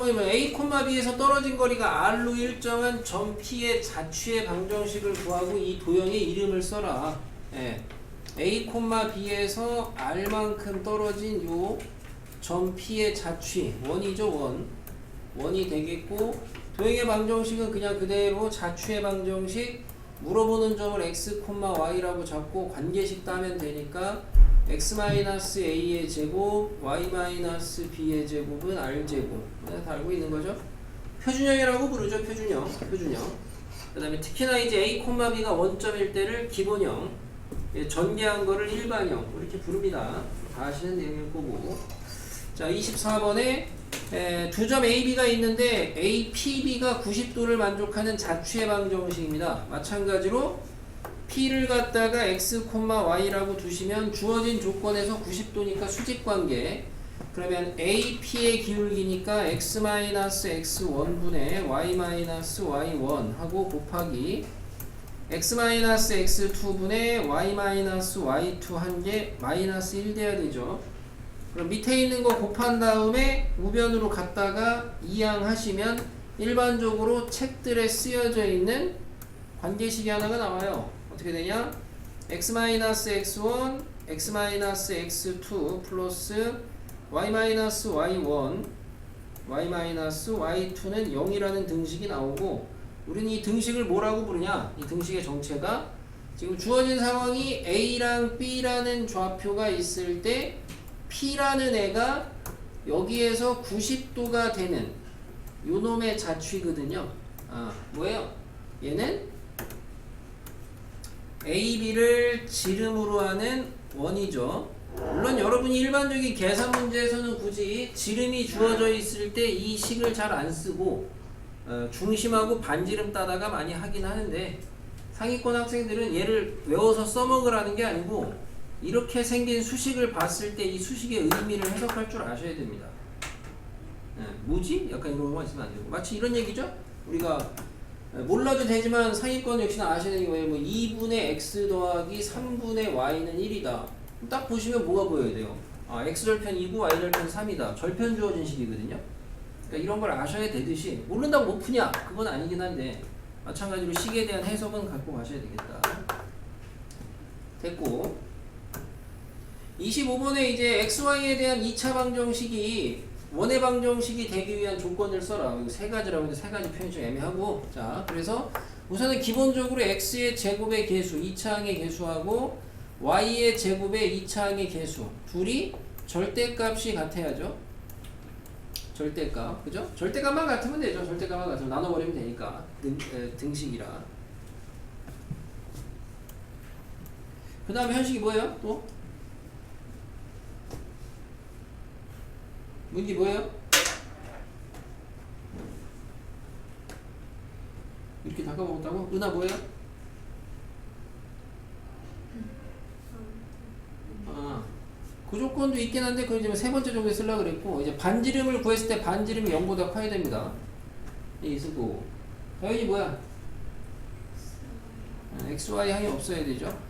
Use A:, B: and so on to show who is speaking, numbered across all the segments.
A: A, B에서 떨어진 거리가 R로 일정한 점 P의 자취의 방정식을 구하고 이 도형의 이름을 써라. 예. A, B에서 R만큼 떨어진 요 점 P의 자취, 원이죠, 원. 원이 되겠고, 도형의 방정식은 그냥 그대로 자취의 방정식, 물어보는 점을 X, Y라고 잡고 관계식 따면 되니까 x-a의 제곱, y-b의 제곱은 r제곱. 네, 다 알고 있는 거죠? 표준형이라고 부르죠, 표준형. 표준형. 그 다음에 특히나 이제 a, b가 원점일 때를 기본형, 예, 전개한 거를 일반형, 이렇게 부릅니다. 다 아시는 내용일 거고. 자, 24번에 두 점 AB가 있는데 APB가 90도를 만족하는 자취의 방정식입니다. 마찬가지로 P를 갖다가 X, Y라고 두시면 주어진 조건에서 90도니까 수직관계. 그러면 AP의 기울기니까 X-X1분의 Y-Y1 하고 곱하기 X-X2분의 Y-Y2 한개 마이너스 1 돼야 되죠. 그럼 밑에 있는 거 곱한 다음에 우변으로 갔다가 이항하시면 일반적으로 책들에 쓰여져 있는 관계식이 하나가 나와요 어떻게 되냐? x-x1, x-x2 플러스 y-y1, y-y2는 0이라는 등식이 나오고 우리는 이 등식을 뭐라고 부르냐? 이 등식의 정체가 지금 주어진 상황이 A랑 B라는 좌표가 있을 때 P라는 애가 여기에서 90도가 되는 요놈의 자취거든요. 아, 뭐예요? 얘는 A, B를 지름으로 하는 원이죠. 물론 여러분이 일반적인 계산 문제에서는 굳이 지름이 주어져 있을 때 이 식을 잘 안 쓰고 어, 중심하고 반지름 따다가 많이 하긴 하는데 상위권 학생들은 얘를 외워서 써먹으라는 게 아니고 이렇게 생긴 수식을 봤을 때 이 수식의 의미를 해석할 줄 아셔야 됩니다. 네, 뭐지? 약간 이런 거만 있으면 안 되고 마치 이런 얘기죠. 우리가 몰라도 되지만 상위권 역시나 게 뭐예요? 뭐 2분의 x 더하기 3분의 y는 1이다. 딱 보시면 뭐가 보여야 돼요? 아, x절편 2고 y절편 3이다. 절편 주어진 식이거든요. 그러니까 이런 걸 아셔야 되듯이 모른다고 못 푸냐? 그건 아니긴 한데 마찬가지로 식에 대한 해석은 갖고 가셔야 되겠다. 됐고 25번에 이제 xy에 대한 2차 방정식이 원의 방정식이 되기 위한 조건을 써라. 이거 세 가지라고 했는데 세 가지 표현이 좀 애매하고. 자, 그래서 우선은 기본적으로 x의 제곱의 개수, 2차항의 개수하고 y의 제곱의 2차항의 개수. 둘이 절대값이 같아야죠. 절대값. 그죠? 절대값만 같으면 되죠. 절대값만 같으면 나눠버리면 되니까. 등, 에, 등식이라. 그 다음에 현식이 뭐예요? 또? 문제 뭐예요? 이렇게 닦아먹었다고? 은하 뭐예요? 아, 그 조건도 있긴 한데 그 이제 세 번째 정도에 쓰려고 그랬고 이제 반지름을 구했을 때 반지름이 0보다 커야 됩니다. 이 쓰고 여기 뭐야? 아, x, y 항이 없어야 되죠.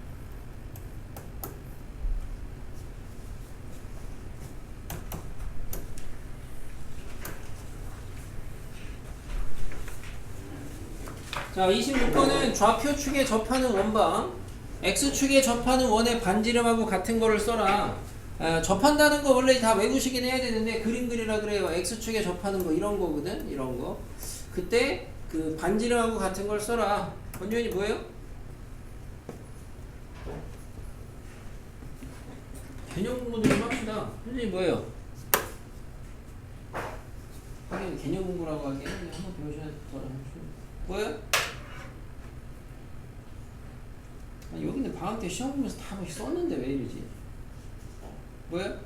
A: 자, 26번은 좌표 축에 접하는 원방, x축에 접하는 원의 반지름하고 같은 거를 써라. 아, 접한다는 거 원래 다 외우시긴 해야 되는데 그림 그리라 그래요. x축에 접하는 거 이런 거거든. 이런 거. 그때 그 반지름하고 같은 걸 써라. 권유현이 뭐예요? 개념 공부 좀 합시다. 선생님이 뭐예요? 하긴 개념 공부라고 하기에는 한번 배우셔야 더 뭐예요기는 방학 때 시험 보면서 다 썼는데 왜 이러지? 뭐야?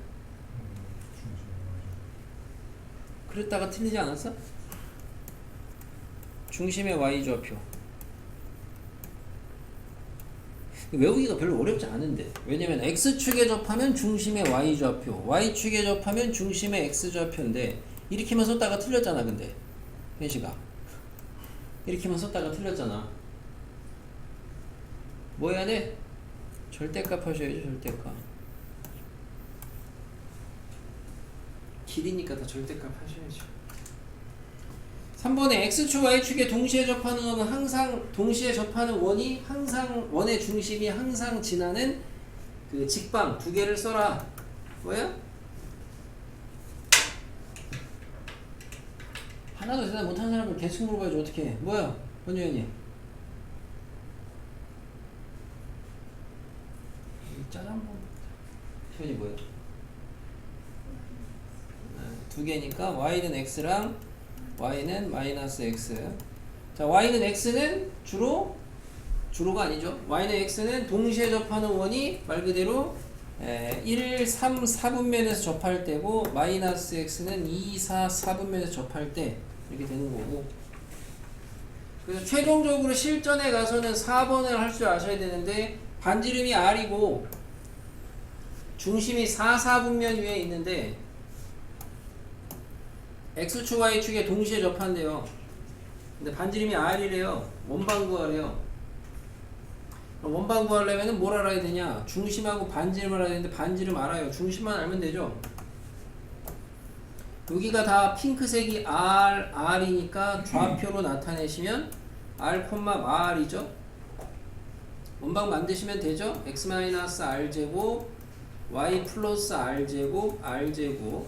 A: 그랬다가 틀리지 않았어? 중심의 y 좌표. 외우기가 별로 어렵지 않은데 왜냐면 x축에 접하면 중심의 y 좌표 y축에 접하면 중심의 x 좌표인데 이렇게만 썼다가 틀렸잖아 근데 현시가 이렇게만 썼다가 틀렸잖아 뭐 해야 돼? 절대값 하셔야죠 절대값 길이니까 다 절대값 하셔야죠 3번에 x축 y축에 동시에 접하는 원은 항상 동시에 접하는 원이 항상 원의 중심이 항상 지나는 그 직방 두 개를 써라. 뭐야? 하나도 대답 못하는 사람을 계속 물어봐야지 어떻게 해. 뭐야? 권주현이 짜장면 시현이 뭐야? 아, 두 개니까 y는 x랑 y는 마이너스 x. 자 y는 x는 주로 주로가 아니죠. y는 x는 동시에 접하는 원이 말 그대로 에, 1, 3, 4분면에서 접할 때고 마이너스 x는 2, 4, 4분면에서 접할 때 이렇게 되는 거고. 그래서 최종적으로 실전에 가서는 4번을 할 줄 아셔야 되는데 반지름이 r이고 중심이 4, 4분면 위에 있는데 x축, y축에 동시에 접한대요. 근데 반지름이 r이래요. 원방 구하래요. 원방 구하려면 뭘 알아야 되냐? 중심하고 반지름을 알아야 되는데 반지름 알아요. 중심만 알면 되죠. 여기가 다 핑크색이 R, R이니까 좌표로 나타내시면 R, R이죠. 원방 만드시면 되죠. x-r 제곱 y 플러스 r 제곱 r 제곱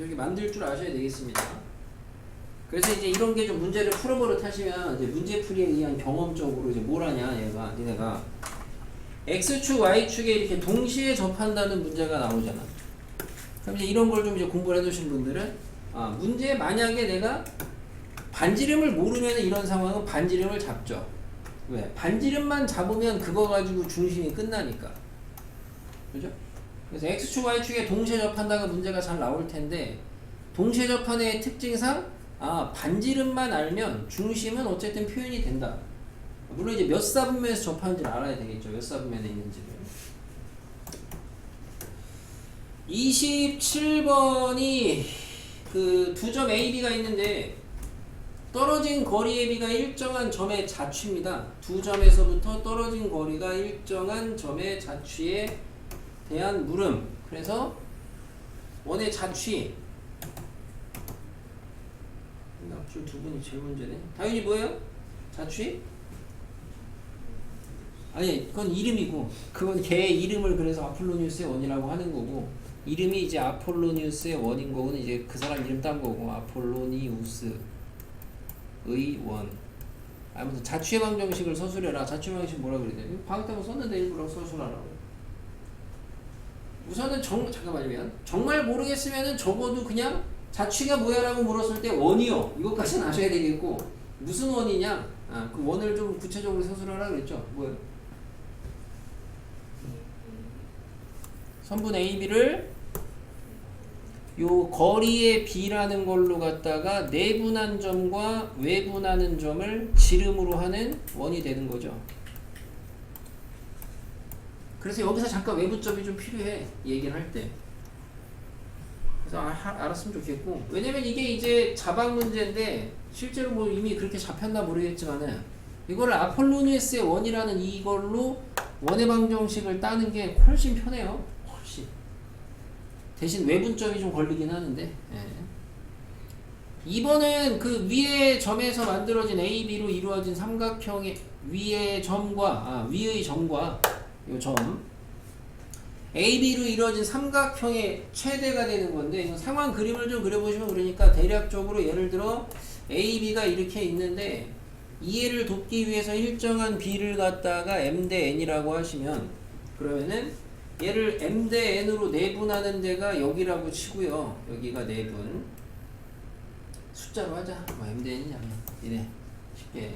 A: 여기 만들 줄 아셔야 되겠습니다. 그래서 이제 이런 게 좀 문제를 풀어버릇 하시면 이제 문제풀이에 의한 경험적으로 이제 뭘 하냐 얘가 니네가 x축 y축에 이렇게 동시에 접한다는 문제가 나오잖아. 그럼 이제 이런 걸 좀 이제 공부를 해두신 분들은 아 문제 만약에 내가 반지름을 모르면 이런 상황은 반지름을 잡죠. 왜? 반지름만 잡으면 그거 가지고 중심이 끝나니까. 그죠? 그래서 x축, y축에 동시에 접한다가 문제가 잘 나올 텐데 동시에 접한의 특징상 아 반지름만 알면 중심은 어쨌든 표현이 된다. 물론 이제 몇 사분면에서 접하는지를 알아야 되겠죠. 몇 사분면에 있는지를. 27번이 그 두 점 A, B가 있는데 떨어진 거리의 B가 일정한 점의 자취입니다. 두 점에서부터 떨어진 거리가 일정한 점의 자취에 대한 물음. 그래서 원의 자취. 앞줄 두 분이 제일 문제네. 당연히 뭐예요? 자취? 아니, 그건 이름이고, 그건 걔의 이름을 그래서 아폴로니우스의 원이라고 하는 거고, 이름이 이제 아폴로니우스의 원인 거고는 이제 그 사람 이름 딴 거고, 아폴로니우스의 원. 아무튼 자취의 방정식을 서술해라. 자취의 방정식 뭐라 그래야 돼? 방학 때문 썼는데 일부러 서술하라고. 우선은 정 잠깐만요. 정말 모르겠으면은 적어도 그냥 자취가 뭐야라고 물었을 때 원이요. 이것까지는 아셔야 되겠고 무슨 원이냐? 아, 그 원을 좀 구체적으로 서술하라 그랬죠. 뭐예요? 선분 AB를 요 거리의 B라는 걸로 갖다가 내분한 점과 외분하는 점을 지름으로 하는 원이 되는 거죠. 그래서 여기서 잠깐 외부점이 좀 필요해 얘기를 할 때. 그래서 아, 하- 알았으면 좋겠고 왜냐면 이게 이제 자방 문제인데 실제로 뭐 이미 그렇게 잡혔나 모르겠지만은 이거를 아폴로니우스의 원이라는 이걸로 원의 방정식을 따는 게 훨씬 편해요. 훨씬. 대신 외분점이 좀 걸리긴 하는데. 예. 2번은 그 위의 점에서 만들어진 AB로 이루어진 삼각형의 위의 점과 아, 위의 점과 요 점. AB로 이루어진 삼각형의 최대가 되는 건데 이거 상황 그림을 좀 그려보시면 그러니까 대략적으로 예를 들어 AB가 이렇게 있는데 이해를 돕기 위해서 일정한 B를 갖다가 M 대 N이라고 하시면 그러면은 얘를 M 대 N으로 내분하는 데가 여기라고 치고요. 여기가 내분. 숫자로 하자. 뭐 M 대 N이냐 이래. 쉽게.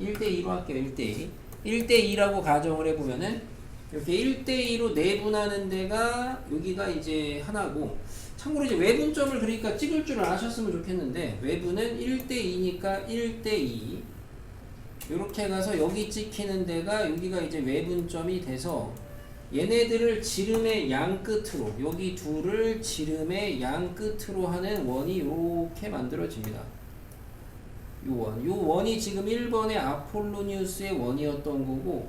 A: 1대 2로 할게요 1대 2 1대 2라고 가정을 해보면은 이렇게 1대2로 내분하는 데가 여기가 이제 하나고 참고로 이제 외분점을 그러니까 찍을 줄 아셨으면 좋겠는데 외분은 1대2니까 1대2 이렇게 가서 여기 찍히는 데가 여기가 이제 외분점이 돼서 얘네들을 지름의 양 끝으로 여기 둘을 지름의 양 끝으로 하는 원이 이렇게 만들어집니다. 요 원. 요 원이 지금 1번의 아폴로니우스의 원이었던 거고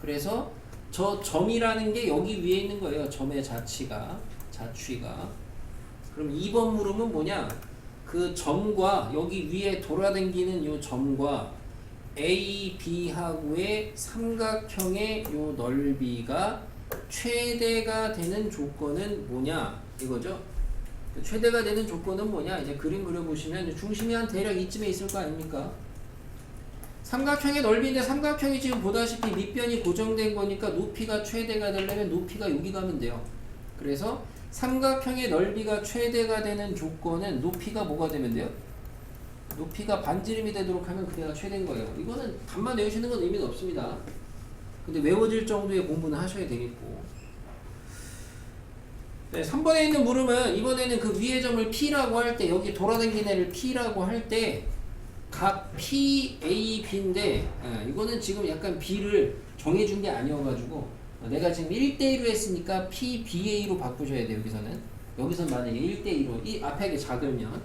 A: 그래서 저 점이라는 게 여기 위에 있는 거예요. 점의 자취가 자취가. 그럼 2번 물음은 뭐냐? 그 점과 여기 위에 돌아다니는 요 점과 A, B하고의 삼각형의 요 넓이가 최대가 되는 조건은 뭐냐 이거죠. 최대가 되는 조건은 뭐냐 이제 그림 그려보시면 중심이 한 대략 이쯤에 있을 거 아닙니까? 삼각형의 넓이인데 삼각형이 지금 보다시피 밑변이 고정된 거니까 높이가 최대가 되려면 높이가 여기 가면 돼요. 그래서 삼각형의 넓이가 최대가 되는 조건은 높이가 뭐가 되면 돼요? 높이가 반지름이 되도록 하면 그대가 최대인 거예요. 이거는 답만 외우시는 건 의미는 없습니다. 근데 외워질 정도의 공부는 하셔야 되겠고. 네, 3번에 있는 물음은 이번에는 그 위의 점을 P라고 할 때 여기 돌아다니는 애를 P라고 할때 각 P, A, B인데 예, 이거는 지금 약간 B를 정해준 게 아니어가지고 어, 내가 지금 1대1로 했으니까 P, BA로 바꾸셔야 돼요 여기서는. 여기서 만약에 1대1로 이 앞에 게 작으면.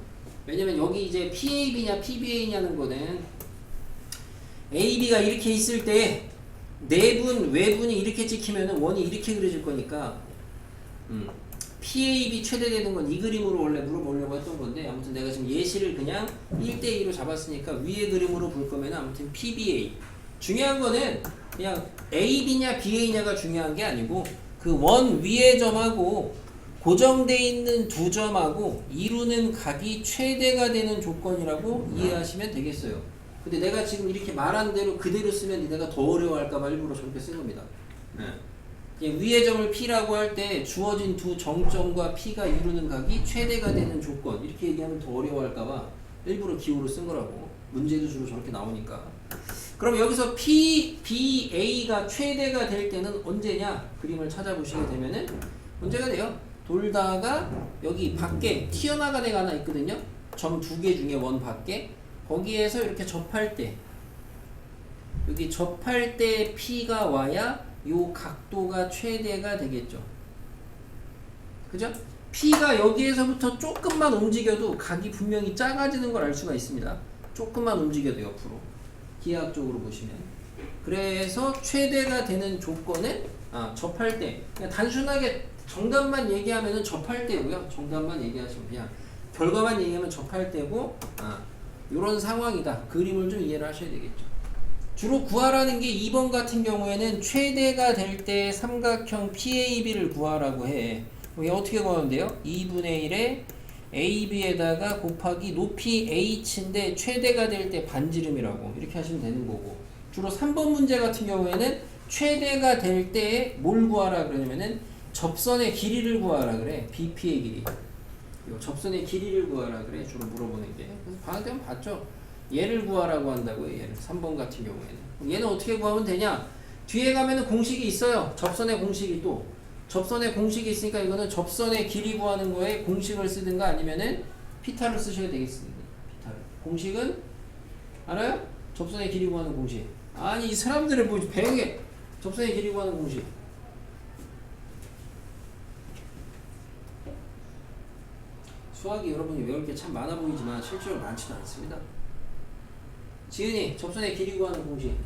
A: 왜냐면 여기 이제 PAB냐 PBA냐는 거는 AB가 이렇게 있을 때 내분 외분이 이렇게 찍히면은 원이 이렇게 그려질 거니까. 음, PAB 최대되는 건 이 그림으로 원래 물어보려고 했던 건데 아무튼 내가 지금 예시를 그냥 1대2로 잡았으니까 위의 그림으로 볼 거면 아무튼 PBA 중요한 거는 그냥 AB냐 BA냐가 중요한 게 아니고 그 원 위의 점하고 고정돼 있는 두 점하고 이루는 각이 최대가 되는 조건이라고 이해하시면 되겠어요. 근데 내가 지금 이렇게 말한 대로 그대로 쓰면 내가 더 어려워할까봐 일부러 저렇게 쓴 겁니다. 네. 그냥 위의 점을 P라고 할 때 주어진 두 정점과 P가 이루는 각이 최대가 되는 조건. 이렇게 얘기하면 더 어려워할까봐 일부러 기호로 쓴 거라고. 문제도 주로 저렇게 나오니까. 그럼 여기서 P, B, A가 최대가 될 때는 언제냐? 그림을 찾아보시게 되면은 문제가 돼요. 돌다가 여기 밖에 튀어나간 애가 하나 있거든요. 점 두 개 중에 원 밖에. 거기에서 이렇게 접할 때 여기 접할 때 P가 와야 요 각도가 최대가 되겠죠. 그죠? P가 여기에서부터 조금만 움직여도 각이 분명히 작아지는 걸 알 수가 있습니다. 조금만 움직여도 옆으로. 기하학적으로 보시면. 그래서 최대가 되는 조건은 아, 접할 때. 그냥 단순하게 정답만 얘기하면은 접할 때고요. 정답만 얘기하시면 그냥 결과만 얘기하면 접할 때고 아, 이런 상황이다. 그림을 좀 이해를 하셔야 되겠죠. 주로 구하라는 게 2번 같은 경우에는 최대가 될 때 삼각형 PAB를 구하라고 해. 이게 어떻게 구하면 돼요? 2분의 1에 AB에다가 곱하기 높이 H인데 최대가 될 때 반지름이라고. 이렇게 하시면 되는 거고. 주로 3번 문제 같은 경우에는 최대가 될 때 뭘 구하라 그러냐면은 접선의 길이를 구하라 그래. BP의 길이. 요 접선의 길이를 구하라 그래. 주로 물어보는 게. 그래서 방학 때면 봤죠 얘를 구하라고 한다고요. 얘를 3번 같은 경우에는. 얘는 어떻게 구하면 되냐? 뒤에 가면은 공식이 있어요. 접선의 공식이 또. 접선의 공식이 있으니까 이거는 접선의 길이 구하는 거에 공식을 쓰든가 아니면은 피타를 쓰셔야 되겠습니다. 피타를. 공식은 알아요? 접선의 길이 구하는 공식. 아니 이 사람들을 뭐 배우게 접선의 길이 구하는 공식. 수학이 여러분이 외울 게 참 많아 보이지만 실제로 많지는 않습니다. 지은이 접선의 길이 구하는 공식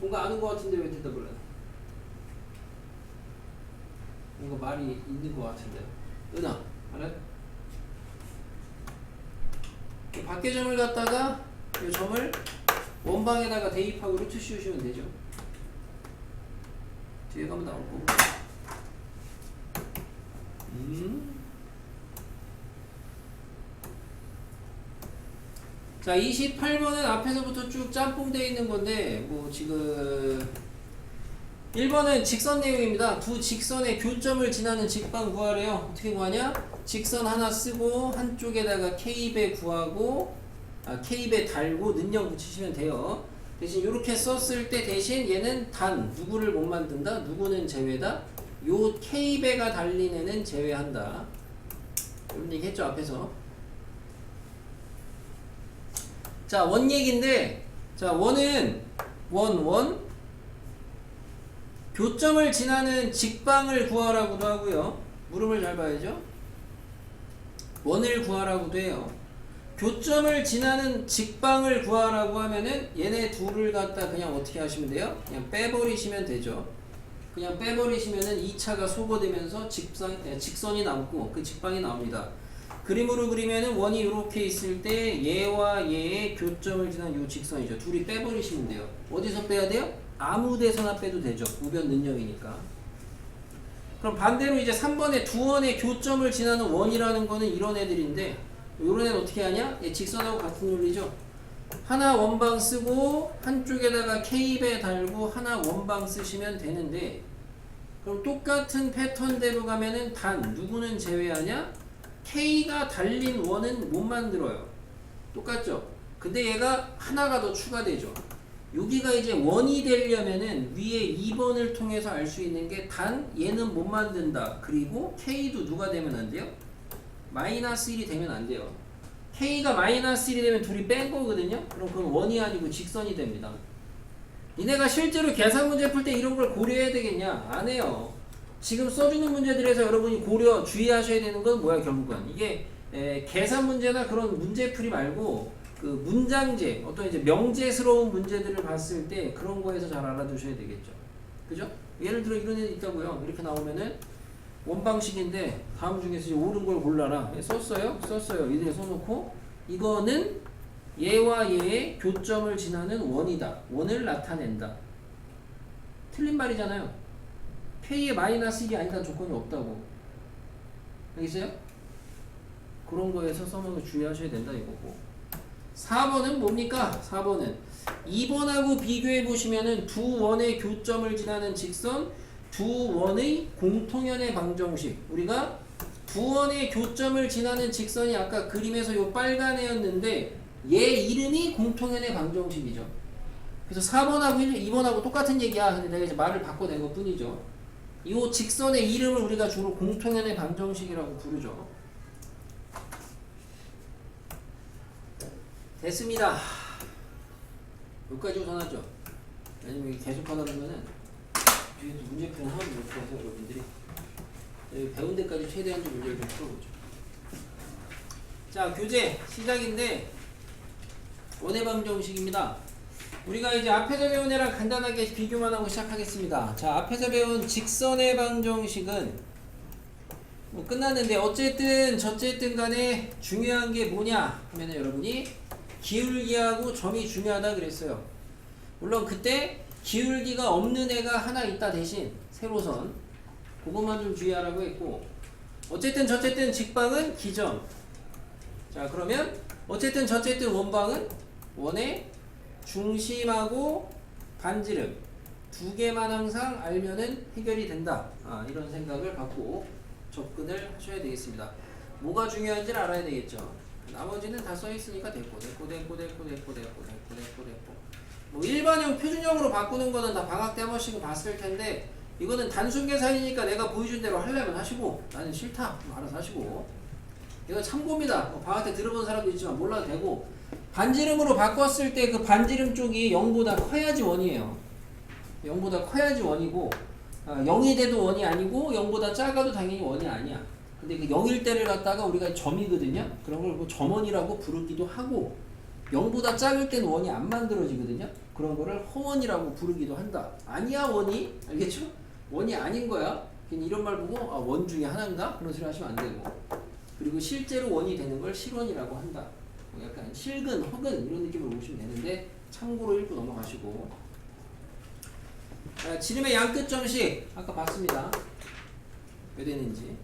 A: 뭔가 아는 것 같은데 왜 대답을 해? 뭔가 말이 있는 것 같은데. 은하 알아요? 이 밖의 점을 갖다가 이 점을 원방에다가 대입하고 루트 씌우시면 되죠. 뒤에 가면 나올 거고. 음 자, 28번은 앞에서부터 쭉 짬뽕 되어 있는 건데, 뭐, 지금, 1번은 직선 내용입니다. 두 직선의 교점을 지나는 직방 구하래요. 어떻게 구하냐? 직선 하나 쓰고, 한쪽에다가 K배 구하고, 아, K배 달고, 능력 붙이시면 돼요. 대신 이렇게 썼을 때 대신 얘는 단, 누구를 못 만든다? 누구는 제외다? 요 K배가 달린 애는 제외한다. 이런 얘기 했죠, 앞에서. 자, 원 얘기인데, 자, 원은, 원, 원, 교점을 지나는 직방을 구하라고도 하고요. 물음을 잘 봐야죠. 원을 구하라고도 해요. 교점을 지나는 직방을 구하라고 하면은 얘네 둘을 갖다 그냥 어떻게 하시면 돼요? 그냥 빼버리시면 되죠. 그냥 빼버리시면은 2차가 소거되면서 직선, 예, 직선이 남고 그 직방이 나옵니다. 그림으로 그리면은 원이 이렇게 있을 때 얘와 얘의 교점을 지난 요 직선이죠. 둘이 빼버리시면 돼요. 어디서 빼야 돼요? 아무 데서나 빼도 되죠. 우변 능력이니까. 그럼 반대로 이제 3번에 두 원의 교점을 지나는 원이라는 거는 이런 애들인데 요런 애는 어떻게 하냐? 얘 직선하고 같은 논리죠. 하나 원방 쓰고 한쪽에다가 K배 달고 하나 원방 쓰시면 되는데 그럼 똑같은 패턴대로 가면은 단 누구는 제외하냐? K가 달린 원은 못 만들어요. 똑같죠? 근데 얘가 하나가 더 추가되죠. 여기가 이제 원이 되려면은 위에 2번을 통해서 알 수 있는 게 단 얘는 못 만든다. 그리고 K도 누가 되면 안 돼요? 마이너스 1이 되면 안 돼요. K가 마이너스 1이 되면 둘이 뺀 거거든요. 그럼 그건 원이 아니고 직선이 됩니다. 니네가 실제로 계산 문제 풀 때 이런 걸 고려해야 되겠냐? 안 해요. 지금 써주는 문제들에서 여러분이 고려 주의하셔야 되는 건 뭐야 결국은 이게 에, 계산 문제나 그런 문제풀이 말고 그 문장제 어떤 이제 명제스러운 문제들을 봤을 때 그런 거에서 잘 알아두셔야 되겠죠. 그죠? 예를 들어 이런 애 있다고요. 이렇게 나오면은 원방식인데 다음 중에서 이제 옳은 걸 골라라. 예, 썼어요? 썼어요. 이렇게 써놓고 이거는 얘와 얘의 교점을 지나는 원이다. 원을 나타낸다. 틀린 말이잖아요. K의 마이너스 1이 아니다 조건이 없다고. 알겠어요? 그런 거에 서 써놓는 거 주의하셔야 된다 이거고. 4번은 뭡니까? 4번은 2번하고 비교해 보시면은 두 원의 교점을 지나는 직선, 두 원의 공통연의 방정식. 우리가 두 원의 교점을 지나는 직선이 아까 그림에서 요 빨간 애였는데 얘 이름이 공통연의 방정식이죠. 그래서 4번하고 2번하고 똑같은 얘기야. 근데 내가 이제 말을 바꿔낸 것 뿐이죠. 이 직선의 이름을 우리가 주로 공통연의 방정식이라고 부르죠. 됐습니다. 여기까지 우선하죠. 왜냐면 계속 하다 보면은 뒤에 또 문제풀이 하나도 못 풀어서 여러분들이 배운 데까지 최대한 좀 문제를 좀 풀어보죠. 자, 교재 시작인데 원의 방정식입니다. 우리가 이제 앞에서 배운 애랑 간단하게 비교만 하고 시작하겠습니다. 자, 앞에서 배운 직선의 방정식은 뭐 끝났는데 어쨌든 저쨌든 간에 중요한 게 뭐냐 하면 여러분이 기울기하고 점이 중요하다 그랬어요. 물론 그때 기울기가 없는 애가 하나 있다 대신 세로선 그것만 좀 주의하라고 했고 어쨌든 저쨌든 직방은 기점 자 그러면 어쨌든 저쨌든 원방은 원의 중심하고 반지름 두 개만 항상 알면은 해결이 된다. 아, 이런 생각을 갖고 접근을 하셔야 되겠습니다. 뭐가 중요한지를 알아야 되겠죠. 나머지는 다 써 있으니까 됐고 됐고 됐고 됐고 됐고 됐고 됐고 됐고 됐고 뭐 일반형 표준형으로 바꾸는 거는 다 방학 때 한 번씩은 봤을 텐데 이거는 단순 계산이니까 내가 보여준 대로 하려면 하시고 나는 싫다 그럼 알아서 하시고 이거 참고입니다. 뭐 방학 때 들어본 사람도 있지만 몰라도 되고 반지름으로 바꿨을 때 그 반지름 쪽이 0보다 커야지 원이에요. 0보다 커야지 원이고 아, 0이 돼도 원이 아니고 0보다 작아도 당연히 원이 아니야. 근데 그 0일 때를 갖다가 우리가 점이거든요. 그런 걸 뭐 점원이라고 부르기도 하고 0보다 작을 때는 원이 안 만들어지거든요. 그런 거를 허원이라고 부르기도 한다. 아니야 원이 알겠죠? 원이 아닌 거야. 이런 말 보고 아, 원 중에 하나인가? 그런 소리 하시면 안 되고 그리고 실제로 원이 되는 걸 실원이라고 한다. 뭐 약간 실근, 허근 이런 느낌으로 보시면 되는데 참고로 읽고 넘어가시고 아, 지름의 양끝 점식 아까 봤습니다. 왜 되는지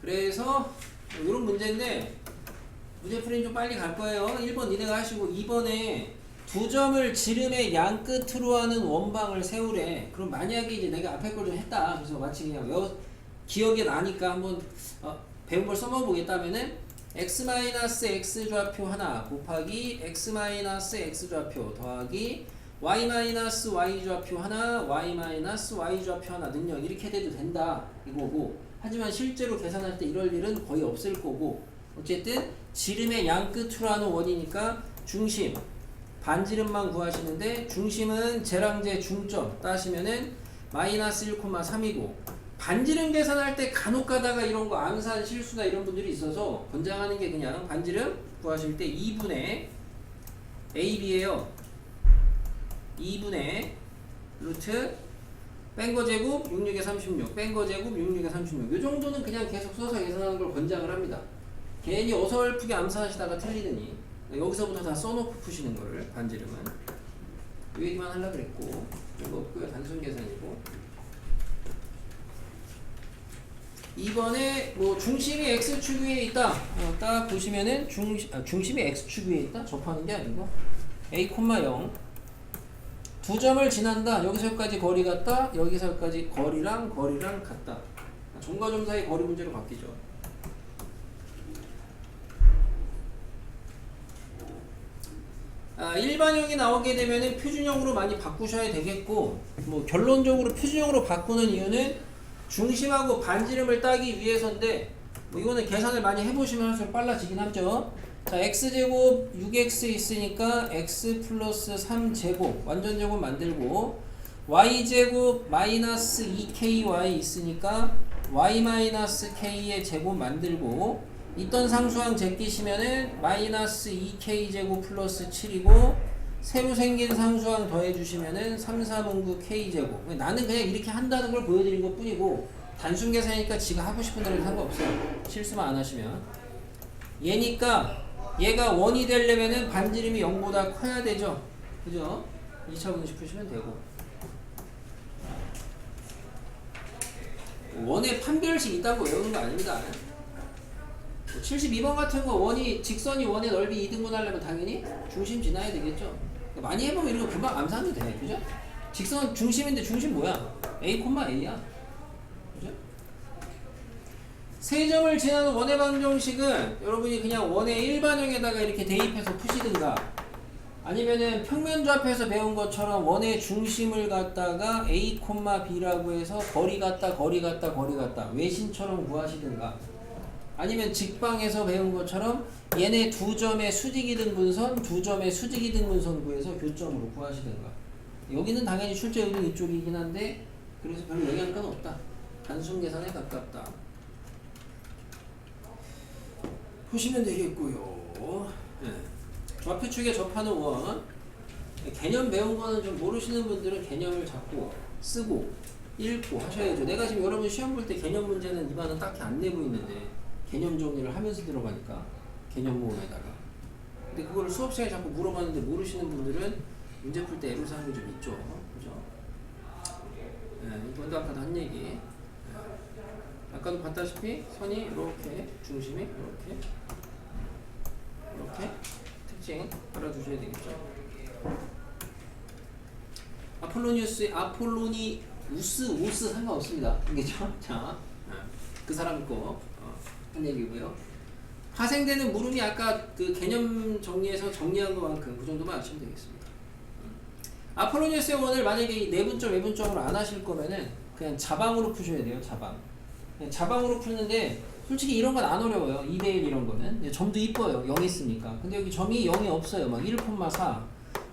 A: 그래서 이런 문제인데 문제 풀이는 좀 빨리 갈 거예요. 1번 니네가 하시고 2번에 두 점을 지름의 양 끝으로 하는 원방을 세우래. 그럼 만약에 이제 내가 앞에 걸 좀 했다. 그래서 마치 그냥 외워 기억에 나니까 한번 어, 배운 걸 써먹어 보겠다면은 x-x 좌표 하나 곱하기 x-x 좌표 더하기 y-y 좌표 하나 y-y 좌표 하나 능력 이렇게 돼도 된다 이거고. 하지만 실제로 계산할 때 이럴 일은 거의 없을 거고. 어쨌든 지름의 양 끝으로 하는 원이니까 중심 반지름만 구하시는데 중심은 제랑제 중점 따시면은 마이너스 1,3이고 반지름 계산할 때 간혹 가다가 이런 거 암산 실수나 이런 분들이 있어서 권장하는 게 그냥 반지름 구하실 때 2분의 AB에요. 2분의 루트 뺀거 제곱 66에 36, 뺀거 제곱 66에 36. 이 정도는 그냥 계속 써서 계산하는 걸 권장을 합니다. 괜히 어설프게 암산하시다가 틀리더니 여기서부터 다 써놓고 푸시는 거를 반지름은 이 얘기만 하려고 그랬고 이거 없고요 단순 계산이고 이번에 뭐 중심이 x축 위에 있다. 어, 딱 보시면은 중, 아, 중심이 x축 위에 있다? 접하는 게 아니고. A, 0 두 점을 지난다. 여기서까지 거리 같다. 여기서까지 거리랑 거리랑 같다. 점과 점 사이 거리 문제로 바뀌죠. 아, 일반형이 나오게 되면은 표준형으로 많이 바꾸셔야 되겠고 뭐 결론적으로 표준형으로 바꾸는 이유는 중심하고 반지름을 따기 위해서인데 뭐 이거는 계산을 많이 해보시면 할수록 빨라지긴 하죠. 자 x제곱 6x 있으니까 x 플러스 3제곱 완전제곱 만들고 y제곱 마이너스 2ky 있으니까 y 마이너스 k의 제곱 만들고 있던 상수항 제끼시면은 마이너스 2k 제곱 플러스 7이고 새로 생긴 상수항 더해주시면은 3, 4, 9 k 제곱. 나는 그냥 이렇게 한다는 걸 보여드린 것 뿐이고 단순 계산이니까 지가 하고 싶은 대로 상관없어요. 실수만 안 하시면. 얘니까 얘가 원이 되려면은 반지름이 0보다 커야 되죠. 그죠? 2차 분식 푸시면 되고. 원에 판별식 있다고 외우는 거 아닙니다. 72번 같은 거 원이 직선이 원의 넓이 2등분 하려면 당연히 중심 지나야 되겠죠. 많이 해보면 이런 거 금방 암산도 돼, 그죠? 직선 중심인데 중심 뭐야? a, a야, 그죠? 세 점을 지나는 원의 방정식은 여러분이 그냥 원의 일반형에다가 이렇게 대입해서 푸시든가 아니면은 평면좌표에서 배운 것처럼 원의 중심을 갖다가 a, b라고 해서 거리 같다, 거리 같다, 거리 같다 외신처럼 구하시든가 아니면 직방에서 배운 것처럼 얘네 두 점의 수직이 등 분선, 두 점의 수직이 등 분선 구해서 교점으로 구하시든가. 여기는 당연히 출제 의도 이쪽이긴 한데 그래서 별로 영향가는 없다. 단순 계산에 가깝다. 보시면 되겠고요. 네. 좌표축에 접하는 원. 개념 배운 거는 좀 모르시는 분들은 개념을 잡고 쓰고 읽고 하셔야죠. 내가 지금 여러분 시험 볼 때 개념 문제는 이반은 딱히 안 내고 있는데 개념 정리를 하면서 들어가니까 개념 모음에다가 근데 그거를 수업 시간에 자꾸 물어봤는데 모르시는 분들은 문제 풀 때 애로사항이 좀 있죠 그죠? 예, 이번도 아까도 한 얘기 예. 아까도 봤다시피 선이 이렇게 중심이 이렇게 이렇게 특징 알아두셔야 되겠죠 아폴로니우스 아폴로니 우스 우스 상관없습니다 알겠죠? 자, 예. 그 사람 거 한 얘기고요. 파생되는 물음이 아까 그 개념 정리해서 정리한 것만큼 그 정도만 아시면 되겠습니다. 아폴로니우스의 원을 만약에 이 내분점, 외분점으로 안 하실 거면은 그냥 자방으로 푸셔야 돼요. 자방. 자방으로 푸는데 솔직히 이런 건 안 어려워요. 2대1 이런 거는. 점도 이뻐요. 0 있으니까. 근데 여기 점이 0이 없어요. 막 1,4,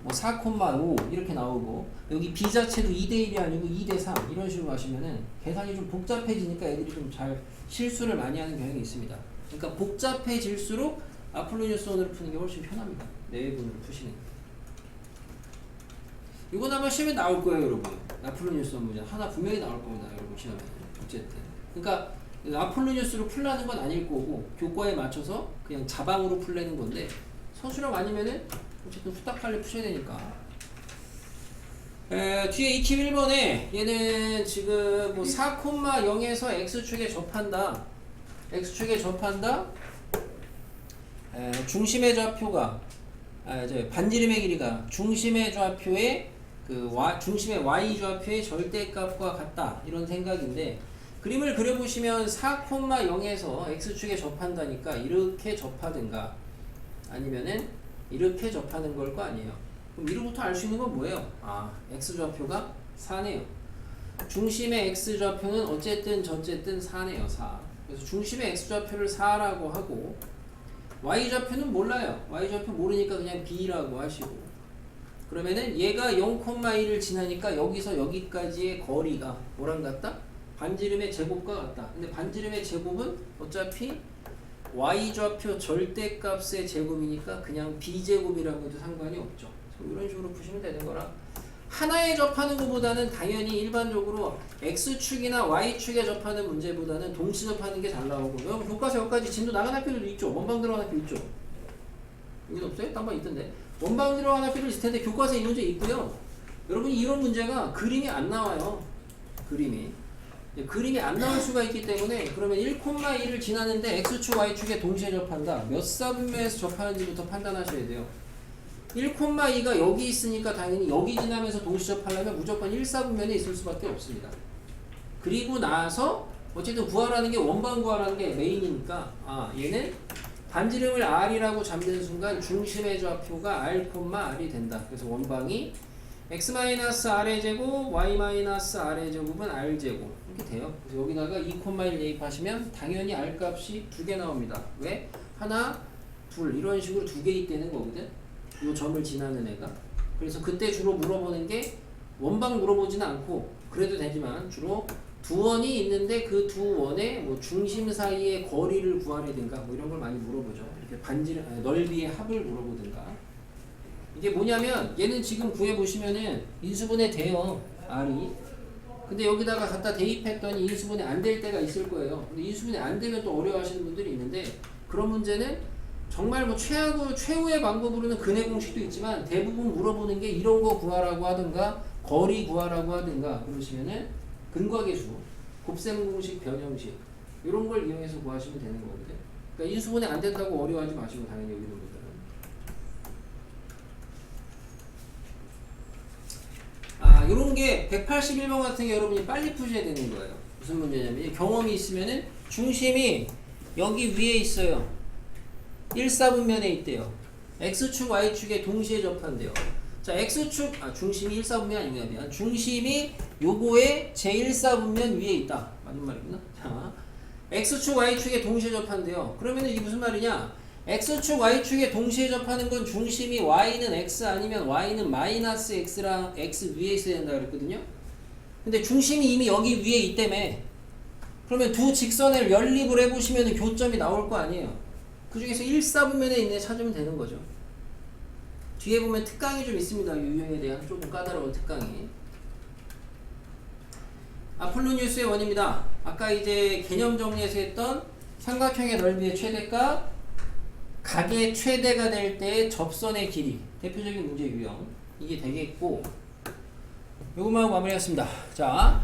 A: 뭐 4,5 이렇게 나오고 여기 b 자체도 2대 1이 아니고 2대 3 이런 식으로 하시면은 계산이 좀 복잡해지니까 애들이 좀 잘 실수를 많이 하는 경향이 있습니다. 그러니까 복잡해질수록 아폴로니우스 원을 푸는 게 훨씬 편합니다. 내분으로 푸시는 게. 이건 아마 시험에 나올 거예요, 여러분. 아폴로니우스 원 문제 하나 분명히 나올 겁니다, 여러분 시험에. 어쨌든. 그러니까 아폴로니우스로 풀라는 건 아닐 거고 교과에 맞춰서 그냥 자방으로 풀려는 건데 서술형 아니면은 어쨌든 후딱 빨리 푸셔야 되니까. 에, 뒤에 21번에 얘는 지금 뭐 4,0에서 x축에 접한다. x축에 접한다. 에, 중심의 좌표가 아, 저 반지름의 길이가 중심의 좌표의 그 y, 중심의 y 좌표의 절대값과 같다. 이런 생각인데 그림을 그려보시면 4,0에서 x축에 접한다니까 이렇게 접하든가 아니면은 이렇게 접하는 걸 거 아니에요. 그럼 이로부터 알 수 있는 건 뭐예요? 아, x좌표가 4네요. 중심의 x좌표는 어쨌든 저쨌든 4네요. 4. 그래서 중심의 x좌표를 4라고 하고 y좌표는 몰라요. y좌표 모르니까 그냥 b라고 하시고 그러면은 얘가 0,1을 지나니까 여기서 여기까지의 거리가 뭐랑 같다? 반지름의 제곱과 같다. 근데 반지름의 제곱은 어차피 y좌표 절대값의 제곱이니까 그냥 b제곱이라고 해도 상관이 없죠. 이런 식으로 푸시면 되는 거라. 하나에 접하는 것보다는 당연히 일반적으로 X축이나 Y축에 접하는 문제보다는 동시 접하는 게 잘 나오고 여러분 교과서 여기까지 진도 나간 학교들도 있죠. 원방 들어간 학교 있죠. 여기 없어요? 딴방 있던데. 원방 들어간 학교도 있을 텐데 교과서에 이 문제 있고요. 여러분이 이런 문제가 그림이 안 나와요. 그림이. 예, 그림이 안 나올 수가 있기 때문에 그러면 1,1을 지나는데 X축, Y축에 동시에 접한다 몇 사분면에서 접하는지부터 판단하셔야 돼요 1,2가 여기 있으니까 당연히 여기 지나면서 동시 접하려면 무조건 1사분면에 있을 수밖에 없습니다. 그리고 나서 어쨌든 구하라는 게 원방 구하라는 게 메인이니까 아 얘는 반지름을 r이라고 잡는 순간 중심의 좌표가 r, r이 된다. 그래서 원방이 x-r의 제곱, y-r의 제곱은 r 제곱 이렇게 돼요. 그래서 여기다가 2,1 대입하시면 당연히 r 값이 두 개 나옵니다. 왜? 하나, 둘 이런 식으로 두개 있다는 거거든. 요 점을 지나는 애가. 그래서 그때 주로 물어보는 게 원방 물어보지는 않고 그래도 되지만 주로 두 원이 있는데 그 두 원의 뭐 중심 사이의 거리를 구하려든가 뭐 이런 걸 많이 물어보죠. 이렇게 반지 아니, 넓이의 합을 물어보든가. 이게 뭐냐면 얘는 지금 구해 보시면은 인수분해 돼요. R이. 근데 여기다가 갖다 대입했더니 인수분해 안 될 때가 있을 거예요. 근데 인수분해 안 되면 또 어려워하시는 분들이 있는데 그런 문제는 정말 뭐 최하고 최후의 방법으로는 근해 공식도 있지만 대부분 물어보는 게 이런 거 구하라고 하든가 거리 구하라고 하든가 그러시면은 근과계수, 곱셈 공식, 변형식 이런 걸 이용해서 구하시면 되는 거거든요. 그러니까 인수분해 안 된다고 어려워하지 마시고 당연히 여기 있는 요런 게 181번 같은 게 여러분이 빨리 푸셔야 되는 거예요. 무슨 문제냐면 이 경험이 있으면은 중심이 여기 위에 있어요. 1사분면에 있대요. X축, Y축에 동시에 접한대요. 자, X축, 아, 중심이 1사분면 아니구나. 미안. 중심이 요거에 제1사분면 위에 있다. 맞는 말이구나. 자, X축, Y축에 동시에 접한대요. 그러면 이게 무슨 말이냐? X축, Y축에 동시에 접하는 건 중심이 Y는 X 아니면 Y는 마이너스 X랑 X 위에 있어야 된다 그랬거든요. 근데 중심이 이미 여기 위에 있다며. 그러면 두 직선을 연립을 해보시면 교점이 나올 거 아니에요. 그 중에서 1사분면에 있는 애 찾으면 되는 거죠. 뒤에 보면 특강이 좀 있습니다. 유형에 대한 조금 까다로운 특강이. 아폴로니우스의 원입니다. 아까 이제 개념 정리에서 했던 삼각형의 넓이의 최대가 각의 최대가 될 때의 접선의 길이 대표적인 문제 유형 이게 되겠고 요것만 마무리하겠습니다. 자,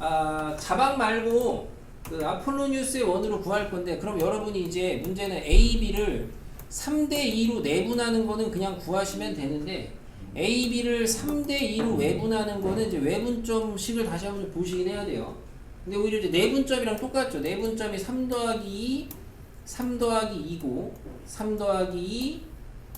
A: 아, 자박 말고 그 아폴로니우스의 원으로 구할 건데 그럼 여러분이 이제 문제는 A, B를 3대 2로 내분하는 거는 그냥 구하시면 되는데 A, B를 3대 2로 외분하는 거는 이제 외분점식을 다시 한번 보시긴 해야 돼요. 근데 오히려 이제 내분점이랑 똑같죠. 내분점이 3 더하기 2, 3 더하기 2고 3 더하기 2,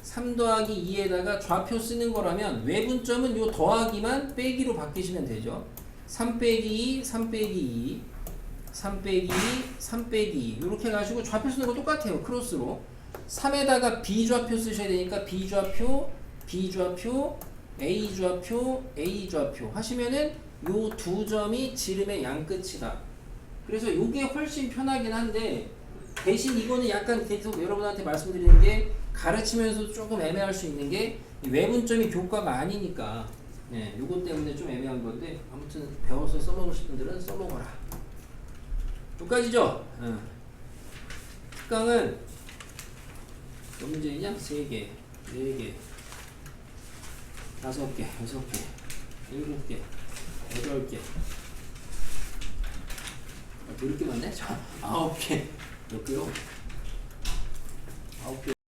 A: 3 더하기 2에다가 좌표 쓰는 거라면 외분점은 요 더하기만 빼기로 바뀌시면 되죠. 3 빼기 2, 3 빼기 2, 3 빼기 2, 3 빼기 2 이렇게 해가지고 좌표 쓰는 거 똑같아요. 크로스로 3에다가 B좌표 쓰셔야 되니까 B좌표, B좌표, A좌표, A좌표 하시면은 요 두 점이 지름의 양끝이다. 그래서 요게 훨씬 편하긴 한데 대신 이거는 약간 계속 여러분한테 말씀드리는 게 가르치면서 조금 애매할 수 있는 게이 외분점이 교과가 아니니까 네, 요것 때문에 좀 애매한 건데 아무튼 배워서 써먹고 싶은 분들은 써먹어라. 여기까지죠? 응. 특강은 몇 문제이냐? 3개, 4개, 5개, 6개, 7개, 8개 아, 왜 이렇게 많네? 자, 9개 몇 개요? 아홉 개.